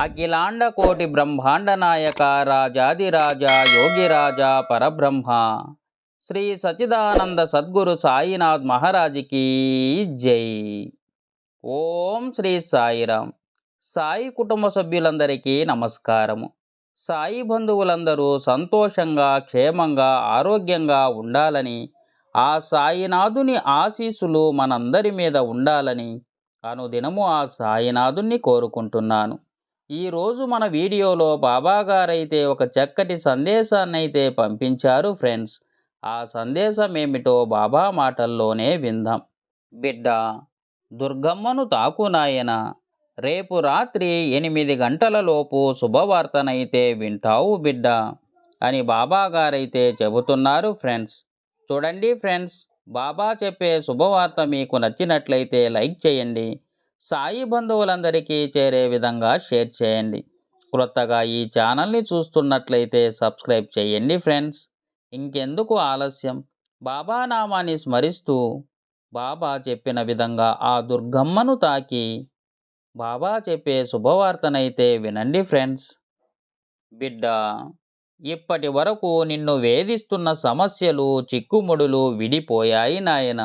అఖిలాండ కోటి బ్రహ్మాండ నాయక రాజాదిరాజ యోగిరాజ పరబ్రహ్మ. శ్రీ సచిదానంద సద్గురు సాయినాథ్ మహారాజుకి జై. ఓం శ్రీ సాయిరామ్ సాయి కుటుంబ సభ్యులందరికీ నమస్కారము. సాయి బంధువులందరూ సంతోషంగా క్షేమంగా ఆరోగ్యంగా ఉండాలని ఆ సాయినాథుని ఆశీస్సులు మనందరి మీద ఉండాలని అనుదినము ఆ సాయినాథుణ్ణి కోరుకుంటున్నాను. ఈరోజు మన వీడియోలో బాబాగారైతే ఒక చక్కటి సందేశాన్ని అయితే పంపించారు ఫ్రెండ్స్. ఆ సందేశం ఏమిటో బాబా మాటల్లోనే విందాం. బిడ్డ దుర్గమ్మను తాకు నాయన. రేపు రాత్రి ఎనిమిది గంటలలోపు శుభవార్తనైతే వింటావు బిడ్డ అని బాబా గారైతే చెబుతున్నారు ఫ్రెండ్స్. చూడండి ఫ్రెండ్స్ బాబా చెప్పే శుభవార్త మీకు నచ్చినట్లయితే లైక్ చేయండి. సాయి బంధువులందరికీ చేరే విధంగా షేర్ చేయండి. క్రొత్తగా ఈ ఛానల్ని చూస్తున్నట్లయితే సబ్స్క్రైబ్ చేయండి ఫ్రెండ్స్. ఇంకెందుకు ఆలస్యం? బాబా నామాన్ని స్మరిస్తూ బాబా చెప్పిన విధంగా ఆ దుర్గమ్మను తాకి బాబా చెప్పే శుభవార్తనైతే వినండి ఫ్రెండ్స్. బిడ్డ ఇప్పటి వరకు నిన్ను వేధిస్తున్న సమస్యలు చిక్కుముడులు విడిపోయాయి నాయన.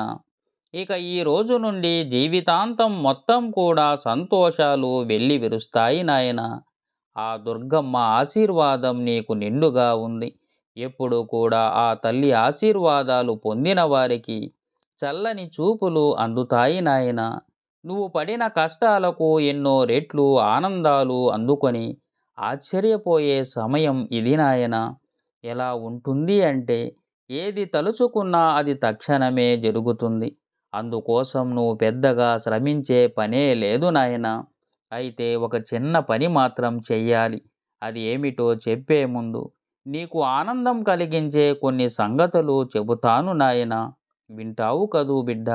ఇక ఈ రోజు నుండి జీవితాంతం మొత్తం కూడా సంతోషాలు వెళ్ళి విరుస్తాయి నాయన. ఆ దుర్గమ్మ ఆశీర్వాదం నీకు నిండుగా ఉంది. ఎప్పుడు కూడా ఆ తల్లి ఆశీర్వాదాలు పొందిన వారికి చల్లని చూపులు అందుతాయి నాయన. నువ్వు పడిన కష్టాలకు ఎన్నో రెట్లు ఆనందాలు అందుకొని ఆశ్చర్యపోయే సమయం ఇది నాయన. ఎలా ఉంటుంది అంటే ఏది తలుచుకున్నా అది తక్షణమే జరుగుతుంది. అందుకోసం నువ్వు పెద్దగా శ్రమించే పనే లేదు నాయన. అయితే ఒక చిన్న పని మాత్రం చెయ్యాలి. అది ఏమిటో చెప్పే ముందు నీకు ఆనందం కలిగించే కొన్ని సంగతులు చెబుతాను నాయన. వింటావు కదూ బిడ్డ.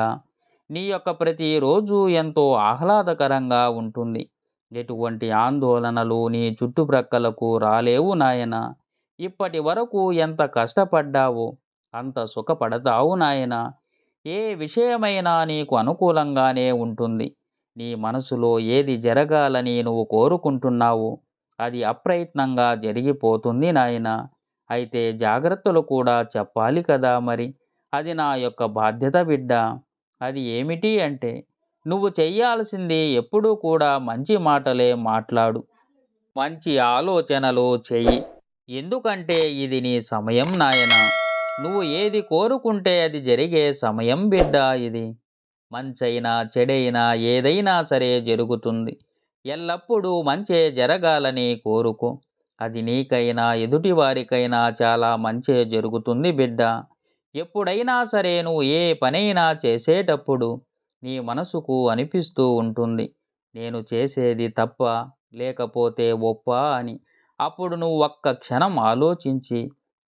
నీ యొక్క ప్రతిరోజు ఎంతో ఆహ్లాదకరంగా ఉంటుంది. ఎటువంటి ఆందోళనలు నీ చుట్టుప్రక్కలకు రాలేవు నాయన. ఇప్పటి వరకు ఎంత కష్టపడ్డావో అంత సుఖపడతావు నాయనా. ఏ విషయమైనా నీకు అనుకూలంగానే ఉంటుంది. నీ మనసులో ఏది జరగాలని నువ్వు కోరుకుంటున్నావు? అది అప్రయత్నంగా జరిగిపోతుంది నాయన. అయితే జాగ్రత్తలు కూడా చెప్పాలి కదా మరి? అది నా యొక్క బాధ్యత బిడ్డ. అది ఏమిటి అంటే నువ్వు చెయ్యాల్సింది ఎప్పుడూ కూడా మంచి మాటలే మాట్లాడు. మంచి ఆలోచనలు చెయ్యి. ఎందుకంటే ఇది నీ సమయం నాయనా. నువ్వు ఏది కోరుకుంటే అది జరిగే సమయం బిడ్డ ఇది. మంచైనా చెడైనా ఏదైనా సరే జరుగుతుంది. ఎల్లప్పుడూ మంచే జరగాలని కోరుకో. అది నీకైనా ఎదుటి వారికైనా చాలా మంచే జరుగుతుంది బిడ్డ. ఎప్పుడైనా సరే నువ్వు ఏ పనైనా చేసేటప్పుడు నీ మనసుకు అనిపిస్తూ ఉంటుంది. నేను చేసేది తప్ప లేకపోతే ఒప్ప అని. అప్పుడు నువ్వు ఒక్క క్షణం ఆలోచించి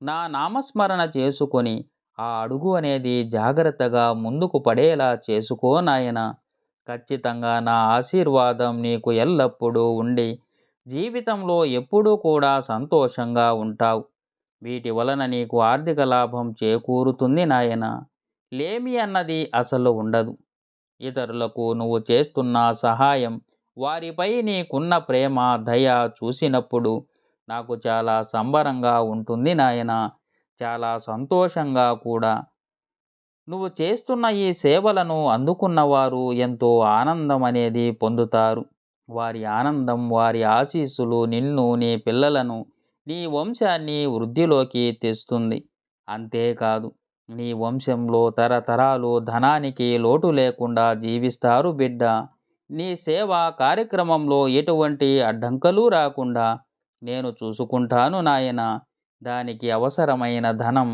నా నామస్మరణ చేసుకొని ఆ అడుగు అనేది జాగ్రత్తగా ముందుకు పడేలా చేసుకో నాయన. ఖచ్చితంగా నా ఆశీర్వాదం నీకు ఎల్లప్పుడూ ఉండి జీవితంలో ఎప్పుడూ కూడా సంతోషంగా ఉంటావు. వీటి వలన నీకు ఆర్థిక లాభం చేకూరుతుంది నాయన. లేమి అన్నది అసలు ఉండదు. ఇతరులకు నువ్వు చేస్తున్న సహాయం వారిపై నీకున్న ప్రేమ దయ చూసినప్పుడు నాకు చాలా సంబరంగా ఉంటుంది నాయన. చాలా సంతోషంగా కూడా. నువ్వు చేస్తున్న ఈ సేవలను అందుకున్నవారు ఎంతో ఆనందం అనేది పొందుతారు. వారి ఆనందం వారి ఆశీస్సులు నిన్ను నీ పిల్లలను నీ వంశాన్ని వృద్ధిలోకి తెస్తుంది. అంతేకాదు నీ వంశంలో తరతరాలు ధనానికి లోటు లేకుండా జీవిస్తారు బిడ్డ. నీ సేవా కార్యక్రమంలో ఎటువంటి అడ్డంకలు రాకుండా నేను చూసుకుంటాను నాయన. దానికి అవసరమైన ధనం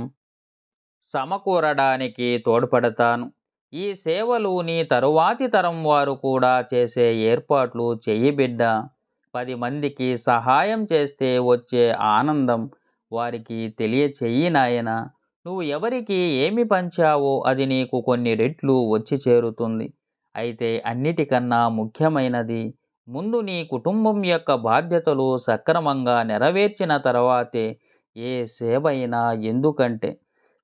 సమకూరడానికి తోడ్పడతాను. ఈ సేవలు నీ తరువాతి తరం వారు కూడా చేసే ఏర్పాట్లు చెయ్యి బిడ్డ. పది మందికి సహాయం చేస్తే వచ్చే ఆనందం వారికి తెలియచెయ్యి నాయన. నువ్వు ఎవరికి ఏమి పంచావో అది నీకు కొన్ని రెట్లు వచ్చి చేరుతుంది. అయితే అన్నిటికన్నా ముఖ్యమైనది ముందు నీ కుటుంబం యొక్క బాధ్యతలు సక్రమంగా నెరవేర్చిన తర్వాతే ఏ సేవ అయినా ఎందుకంటే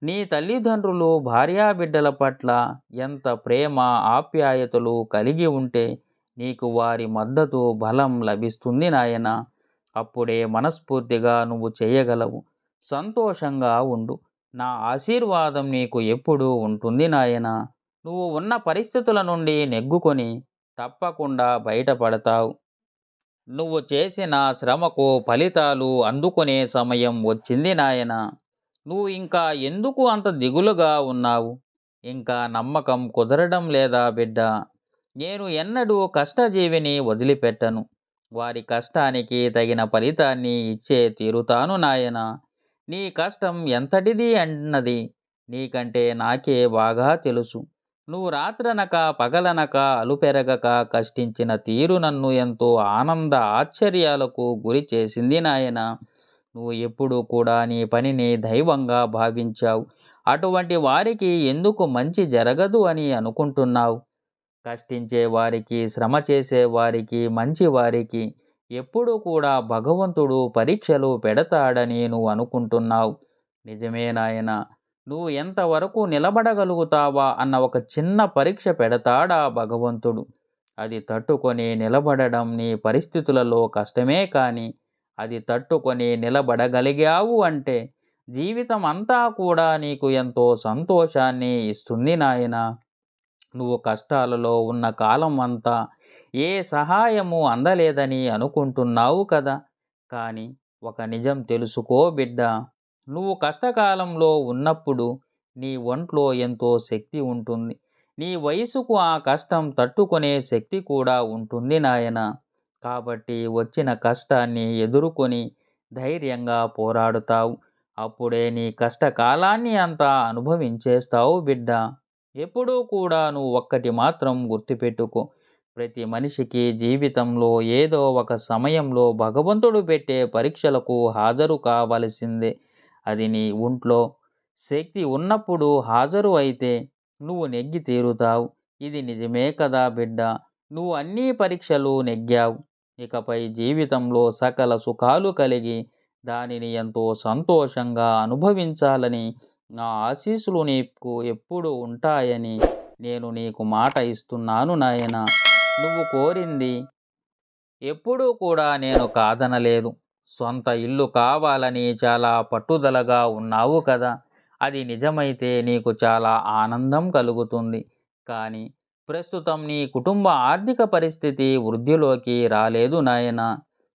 నీ తల్లిదండ్రులు భార్యాబిడ్డల పట్ల ఎంత ప్రేమ ఆప్యాయతలు కలిగి ఉంటే నీకు వారి మద్దతు బలం లభిస్తుంది నాయన. అప్పుడే మనస్ఫూర్తిగా నువ్వు చేయగలవు. సంతోషంగా ఉండు. నా ఆశీర్వాదం నీకు ఎప్పుడూ ఉంటుంది నాయన. నువ్వు ఉన్న పరిస్థితుల నుండి నెగ్గుకొని తప్పకుండా బయటపడతావు. నువ్వు చేసిన శ్రమకు ఫలితాలు అందుకునే సమయం వచ్చింది నాయన. నువ్వు ఇంకా ఎందుకు అంత దిగులుగా ఉన్నావు? ఇంకా నమ్మకం కుదరడం లేదా బిడ్డ? నేను ఎన్నడూ కష్టజీవిని వదిలిపెట్టను. వారి కష్టానికి తగిన ఫలితాన్ని ఇచ్చే తీరుతాను నాయన. నీ కష్టం ఎంతటిది అన్నది నీకంటే నాకే బాగా తెలుసు. నువ్వు రాత్రనక పగలనక అలుపెరగక కష్టించిన తీరు నన్ను ఎంతో ఆనంద ఆశ్చర్యాలకు గురి చేసింది నాయన. నువ్వు ఎప్పుడూ కూడా నీ పనిని దైవంగా భావించావు. అటువంటి వారికి ఎందుకు మంచి జరగదు అని అనుకుంటున్నావు? కష్టించే వారికి శ్రమ చేసే వారికి మంచి వారికి ఎప్పుడూ కూడా భగవంతుడు పరీక్షలు పెడతాడని నువ్వు అనుకుంటున్నావు. నిజమే నాయన. నువ్వు ఎంతవరకు నిలబడగలుగుతావా అన్న ఒక చిన్న పరీక్ష పెడతాడా భగవంతుడు. అది తట్టుకొని నిలబడడం నీ పరిస్థితులలో కష్టమే కానీ అది తట్టుకొని నిలబడగలిగావు అంటే జీవితం అంతా కూడా నీకు ఎంతో సంతోషాన్ని ఇస్తుంది నాయన. నువ్వు కష్టాలలో ఉన్న కాలం అంతా ఏ సహాయము అందలేదని అనుకుంటున్నావు కదా. కానీ ఒక నిజం తెలుసుకో బిడ్డ. నువ్వు కష్టకాలంలో ఉన్నప్పుడు నీ ఒంట్లో ఎంతో శక్తి ఉంటుంది. నీ వయసుకు ఆ కష్టం తట్టుకునే శక్తి కూడా ఉంటుంది నాయన. కాబట్టి వచ్చిన కష్టాన్ని ఎదుర్కొని ధైర్యంగా పోరాడుతావు. అప్పుడే నీ కష్టకాలాన్ని అంతా అనుభవించేస్తావు బిడ్డ. ఎప్పుడూ కూడా నువ్వు ఒక్కటి మాత్రం గుర్తుపెట్టుకో. ప్రతి మనిషికి జీవితంలో ఏదో ఒక సమయంలో భగవంతుడు పెట్టే పరీక్షలకు హాజరు కావలసిందే. అది నీ ఒంట్లో శక్తి ఉన్నప్పుడు హాజరు అయితే నువ్వు నెగ్గి తీరుతావు. ఇది నిజమే కదా బిడ్డ. నువ్వు అన్ని పరీక్షలు నెగ్గావు. ఇకపై జీవితంలో సకల సుఖాలు కలిగి దానిని ఎంతో సంతోషంగా అనుభవించాలని నా ఆశీస్సులు నీకు ఎప్పుడు ఉంటాయని నేను నీకు మాట ఇస్తున్నాను నాయన. నువ్వు కోరింది ఎప్పుడూ కూడా నేను కాదనలేదు. సొంత ఇల్లు కావాలని చాలా పట్టుదలగా ఉన్నావు కదా. అది నిజమైతే నీకు చాలా ఆనందం కలుగుతుంది. కానీ ప్రస్తుతం నీ కుటుంబ ఆర్థిక పరిస్థితి వృద్ధిలోకి రాలేదు నాయన.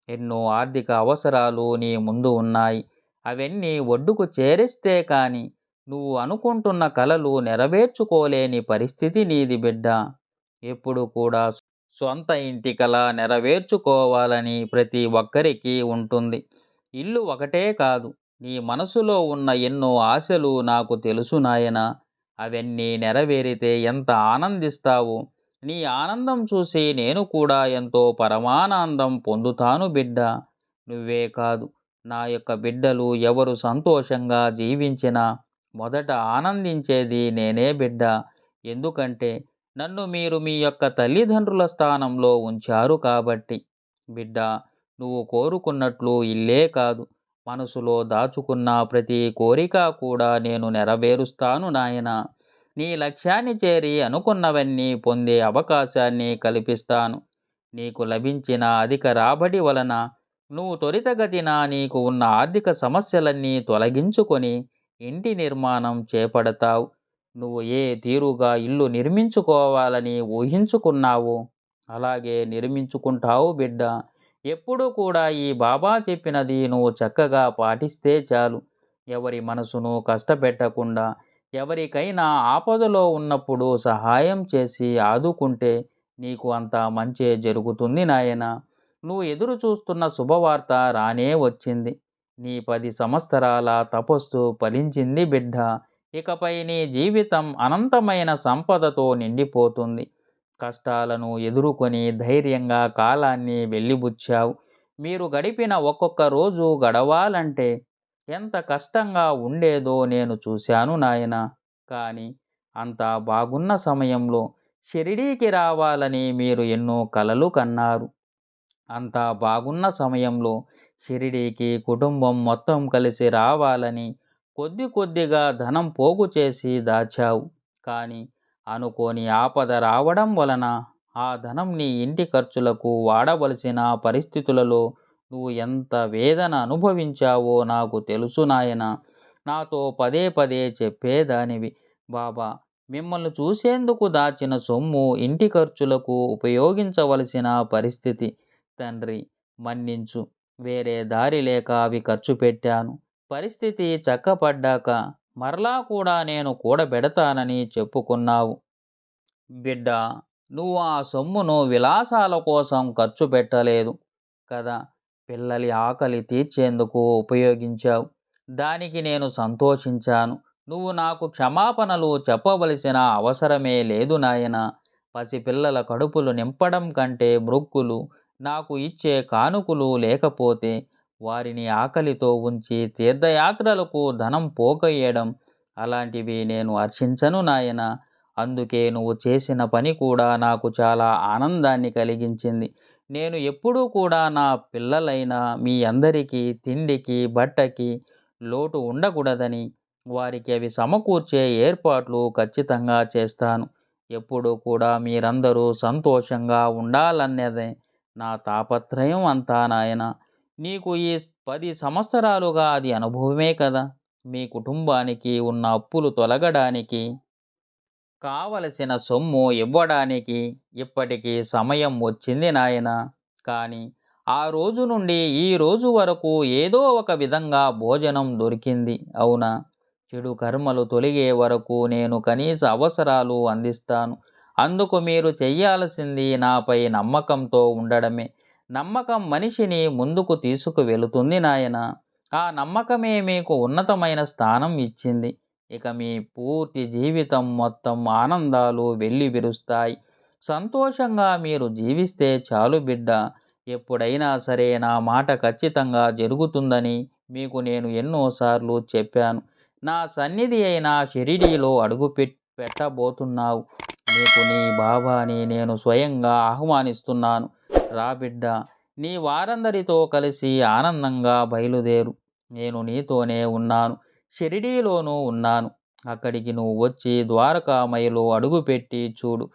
ఎన్నో ఆర్థిక అవసరాలు నీ ముందు ఉన్నాయి. అవన్నీ ఒడ్డుకు చేరిస్తే కానీ నువ్వు అనుకుంటున్న కలలు నెరవేర్చుకోలేని పరిస్థితి నీది బిడ్డ. ఎప్పుడు కూడా సొంత ఇంటి కల నెరవేర్చుకోవాలని ప్రతి ఒక్కరికి ఉంటుంది. ఇల్లు ఒకటే కాదు నీ మనసులో ఉన్న ఎన్నో ఆశలు నాకు తెలుసు నాయన. అవన్నీ నెరవేరితే ఎంత ఆనందిస్తావు? నీ ఆనందం చూసి నేను కూడా ఎంతో పరమానందం పొందుతాను బిడ్డ. నువ్వే కాదు నా యొక్క బిడ్డలు ఎవరు సంతోషంగా జీవించినా మొదట ఆనందించేది నేనే బిడ్డ. ఎందుకంటే నన్ను మీరు మీ యొక్క తల్లిదండ్రుల స్థానంలో ఉంచారు కాబట్టి. బిడ్డ నువ్వు కోరుకున్నట్లు ఇల్లే కాదు. మనసులో దాచుకున్న ప్రతి కోరిక కూడా నేను నెరవేరుస్తాను నాయన. నీ లక్ష్యాన్ని చేరి అనుకున్నవన్నీ పొందే అవకాశాన్ని కల్పిస్తాను. నీకు లభించిన అధిక రాబడి వలన నువ్వు త్వరితగతిన నీకు ఉన్న ఆర్థిక సమస్యలన్నీ తొలగించుకొని ఇంటి నిర్మాణం చేపడతావు. నువ్వు ఏ తీరుగా ఇల్లు నిర్మించుకోవాలని ఊహించుకున్నావు? అలాగే నిర్మించుకుంటావు బిడ్డ. ఎప్పుడూ కూడా ఈ బాబా చెప్పినది నువ్వు చక్కగా పాటిస్తే చాలు. ఎవరి మనసును కష్టపెట్టకుండా ఎవరికైనా ఆపదలో ఉన్నప్పుడు సహాయం చేసి ఆదుకుంటే నీకు అంత మంచే జరుగుతుంది నాయన. నువ్వు ఎదురు చూస్తున్న శుభవార్త రానే వచ్చింది. నీ పది సంవత్సరాల తపస్సు ఫలించింది బిడ్డ. ఇకపై నీ జీవితం అనంతమైన సంపదతో నిండిపోతుంది. కష్టాలను ఎదుర్కొని ధైర్యంగా కాలాన్ని వెళ్ళిబుచ్చావు మీరు గడిపిన ఒక్కొక్క రోజు గడవాలంటే ఎంత కష్టంగా ఉండేదో నేను చూశాను నాయన. కానీ అంత బాగున్న సమయంలో షిరిడీకి రావాలని మీరు ఎన్నో కలలు కన్నారు. అంత బాగున్న సమయంలో షిరిడీకి కుటుంబం మొత్తం కలిసి రావాలని కొద్ది కొద్దిగా ధనం పోగు చేసి దాచావు. కానీ అనుకోని ఆపద రావడం వలన ఆ ధనం నీ ఇంటి ఖర్చులకు వాడవలసిన పరిస్థితులలో నువ్వు ఎంత వేదన అనుభవించావో నాకు తెలుసు నాయన. నాతో పదే పదే చెప్పేదానివి. బాబా మిమ్మల్ని చూసేందుకు దాచిన సొమ్ము ఇంటి ఖర్చులకు ఉపయోగించవలసిన పరిస్థితి. తండ్రి మన్నించు. వేరే దారి లేక అవి ఖర్చు పెట్టాను. పరిస్థితి చక్కపడ్డాక మరలా కూడా నేను కూడబెడతానని చెప్పుకున్నావు. బిడ్డ నువ్వు ఆ సొమ్మును విలాసాల కోసం ఖర్చు పెట్టలేదు కదా! పిల్లలి ఆకలి తీర్చేందుకు ఉపయోగించావు. దానికి నేను సంతోషించాను. నువ్వు నాకు క్షమాపణలు చెప్పవలసిన అవసరమే లేదు నాయన. పసిపిల్లల కడుపులు నింపడం కంటే మృక్కులు నాకు ఇచ్చే కానుకలు లేకపోతే వారిని ఆకలితో ఉంచి తీర్థయాత్రలకు ధనం పోకయ్యడం అలాంటివి నేను హర్షించను నాయన. అందుకే నువ్వు చేసిన పని కూడా నాకు చాలా ఆనందాన్ని కలిగించింది. నేను ఎప్పుడూ కూడా నా పిల్లలైన మీ అందరికీ తిండికి బట్టకి లోటు ఉండకూడదని వారికి అవి సమకూర్చే ఏర్పాట్లు ఖచ్చితంగా చేస్తాను. ఎప్పుడూ కూడా మీరందరూ సంతోషంగా ఉండాలన్నదే నా తాపత్రయం అంతా నాయన. నీకు ఈ పది సంవత్సరాలుగా అది అనుభవమే కదా! మీ కుటుంబానికి ఉన్న అప్పులు తొలగడానికి కావలసిన సొమ్ము ఇవ్వడానికి ఇప్పటికీ సమయం వచ్చింది నాయన! కానీ ఆ రోజు నుండి ఈ రోజు వరకు ఏదో ఒక విధంగా భోజనం దొరికింది. అవునా? చెడు కర్మలు తొలగే వరకు నేను కనీస అవసరాలు అందిస్తాను. అందుకు మీరు చెయ్యాల్సింది నాపై నమ్మకంతో ఉండడమే. నమ్మకం మనిషిని ముందుకు తీసుకువెళుతుంది నాయన. ఆ నమ్మకమే మీకు ఉన్నతమైన స్థానం ఇచ్చింది. ఇక మీ పూర్తి జీవితం మొత్తం ఆనందాలు వెళ్ళి విరుస్తాయి. సంతోషంగా మీరు జీవిస్తే చాలు బిడ్డ. ఎప్పుడైనా సరే నా మాట ఖచ్చితంగా జరుగుతుందని మీకు నేను ఎన్నోసార్లు చెప్పాను. నా సన్నిధి అయిన షిరిడీలో అడుగు పెట్టబోతున్నావు. నీకు నీ బాబాని నేను స్వయంగా ఆహ్వానిస్తున్నాను. రా బిడ్డ నీ వారందరితో కలిసి ఆనందంగా బయలుదేరు. నేను నీతోనే ఉన్నాను షిరిడీలోనూ ఉన్నాను. అక్కడికి నువ్వు వచ్చి ద్వారకామయలో అడుగుపెట్టి చూడు.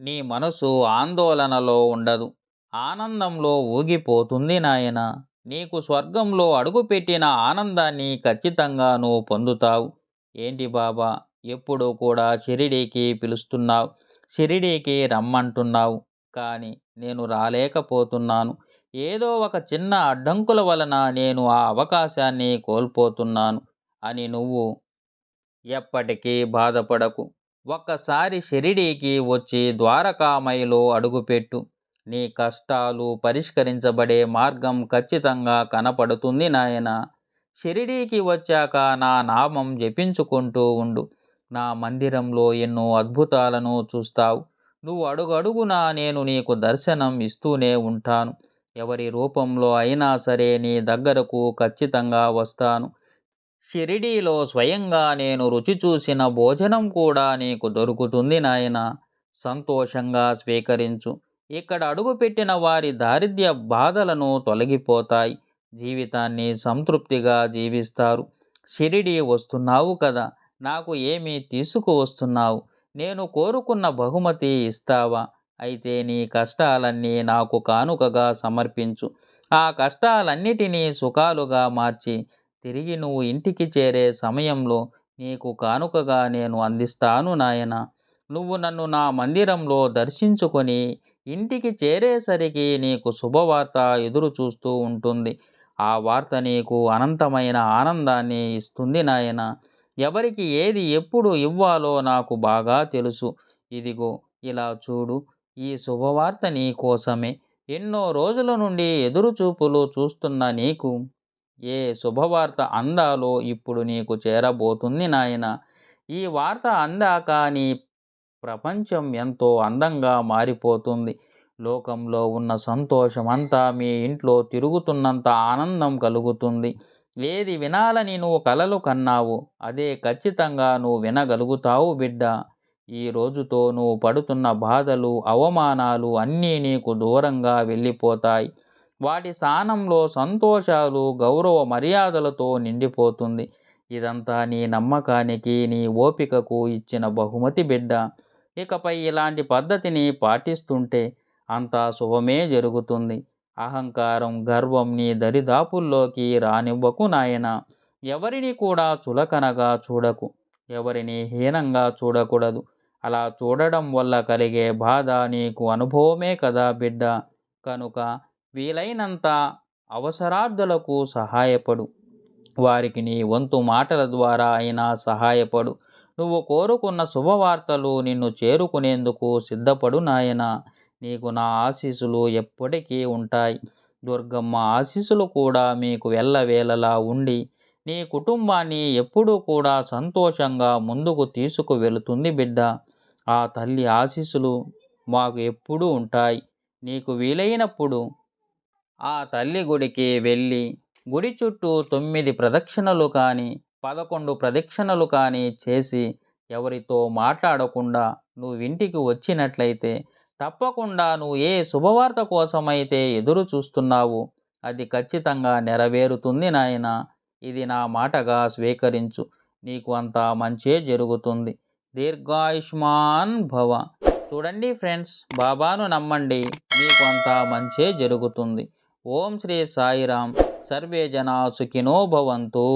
నీ మనసు ఆందోళనలో ఉండదు. ఆనందంలో ఊగిపోతుంది నాయన. నీకు స్వర్గంలో అడుగుపెట్టిన ఆనందాన్ని ఖచ్చితంగా నువ్వు పొందుతావు. ఏంటి బాబా? ఎప్పుడు కూడా షిరిడీకి పిలుస్తున్నావు. షిరిడీకి రమ్మంటున్నావు. కానీ నేను రాలేకపోతున్నాను. ఏదో ఒక చిన్న అడ్డంకుల వలన నేను ఆ అవకాశాన్ని కోల్పోతున్నాను అని నువ్వు ఎప్పటికీ బాధపడకు. ఒక్కసారి షిరిడీకి వచ్చి ద్వారకామయిలో అడుగుపెట్టు. నీ కష్టాలు పరిష్కరించబడే మార్గం ఖచ్చితంగా కనపడుతుంది నాయన. షిరిడీకి వచ్చాక నా నామం జపించుకుంటూ ఉండు. నా మందిరంలో ఎన్నో అద్భుతాలను చూస్తావు. నువ్వు అడుగడుగునా నేను నీకు దర్శనం ఇస్తూనే ఉంటాను. ఎవరి రూపంలో అయినా సరే నీ దగ్గరకు ఖచ్చితంగా వస్తాను. షిరిడీలో స్వయంగా నేను రుచి చూసిన భోజనం కూడా నీకు దొరుకుతుంది నాయన. సంతోషంగా స్వీకరించు. ఇక్కడ అడుగుపెట్టిన వారి దారిద్ర్య బాధలను తొలగిపోతాయి. జీవితాన్ని సంతృప్తిగా జీవిస్తారు. షిరిడి వస్తున్నావు కదా. నాకు ఏమి తీసుకువస్తున్నావు? నేను కోరుకున్న బహుమతి ఇస్తావా? అయితే నీ కష్టాలన్నీ నాకు కానుకగా సమర్పించు. ఆ కష్టాలన్నిటినీ సుఖాలుగా మార్చి తిరిగి నువ్వు ఇంటికి చేరే సమయంలో నీకు కానుకగా నేను అందిస్తాను నాయన. నువ్వు నన్ను నా మందిరంలో దర్శించుకొని ఇంటికి చేరేసరికి నీకు శుభవార్త ఎదురు చూస్తూ ఉంటుంది. ఆ వార్త నీకు అనంతమైన ఆనందాన్ని ఇస్తుంది నాయన. ఎవరికి ఏది ఎప్పుడు ఇవ్వాలో నాకు బాగా తెలుసు. ఇదిగో ఇలా చూడు. ఈ శుభవార్త నీ కోసమే. ఎన్నో రోజుల నుండి ఎదురుచూపులు చూస్తున్న నీకు ఏ శుభవార్త అందాలో ఇప్పుడు నీకు చేరబోతుంది నాయన. ఈ వార్త అందాక నీ ప్రపంచం ఎంతో అందంగా మారిపోతుంది. లోకంలో ఉన్న సంతోషం అంతా మీ ఇంట్లో తిరుగుతున్నంత ఆనందం కలుగుతుంది. ఏది వినాలని నువ్వు కలలు కన్నావు అదే ఖచ్చితంగా నువ్వు వినగలుగుతావు బిడ్డ. ఈ రోజుతో నువ్వు పడుతున్న బాధలు అవమానాలు అన్నీ నీకు దూరంగా వెళ్ళిపోతాయి. వాటి స్థానంలో సంతోషాలు గౌరవ మర్యాదలతో నిండిపోతుంది. ఇదంతా నీ నమ్మకానికి నీ ఓపికకు ఇచ్చిన బహుమతి బిడ్డ. ఇకపై ఇలాంటి పద్ధతిని పాటిస్తుంటే అంతా శుభమే జరుగుతుంది. అహంకారం గర్వం నీ దరిదాపుల్లోకి రానివ్వకు నాయన. ఎవరిని కూడా చులకనగా చూడకు. ఎవరిని హీనంగా చూడకూడదు. అలా చూడడం వల్ల కలిగే బాధ నీకు అనుభవమే కదా బిడ్డ. కనుక వీలైనంత అవసరార్థులకు సహాయపడు. వారికి నీ వంతు మాటల ద్వారా అయినా సహాయపడు. నువ్వు కోరుకున్న శుభవార్తలు నిన్ను చేరుకునేందుకు సిద్ధపడు నాయన. నీకు నా ఆశీస్సులు ఎప్పటికీ ఉంటాయి. దుర్గమ్మ ఆశీస్సులు కూడా మీకు వెళ్ళవేళలా ఉండి నీ కుటుంబాన్ని ఎప్పుడూ కూడా సంతోషంగా ముందుకు తీసుకు వెళుతుంది బిడ్డ. ఆ తల్లి ఆశీస్సులు మాకు ఎప్పుడూ ఉంటాయి. నీకు వీలైనప్పుడు ఆ తల్లి గుడికి వెళ్ళి గుడి చుట్టూ తొమ్మిది ప్రదక్షిణలు కానీ పదకొండు ప్రదక్షిణలు కానీ చేసి ఎవరితో మాట్లాడకుండా నువ్వు ఇంటికి వచ్చినట్లయితే తప్పకుండా నువ్వు ఏ శుభవార్త కోసమైతే ఎదురు చూస్తున్నావు అది ఖచ్చితంగా నెరవేరుతుంది నాయన. ఇది నా మాటగా స్వీకరించు. నీకు అంతా మంచే జరుగుతుంది. దీర్ఘాయుష్మాన్ భవ. చూడండి ఫ్రెండ్స్ బాబాను నమ్మండి మీకు అంతా మంచే జరుగుతుంది. ఓం శ్రీ సాయిరాం. సర్వే జనా సుఖినో భవంతు.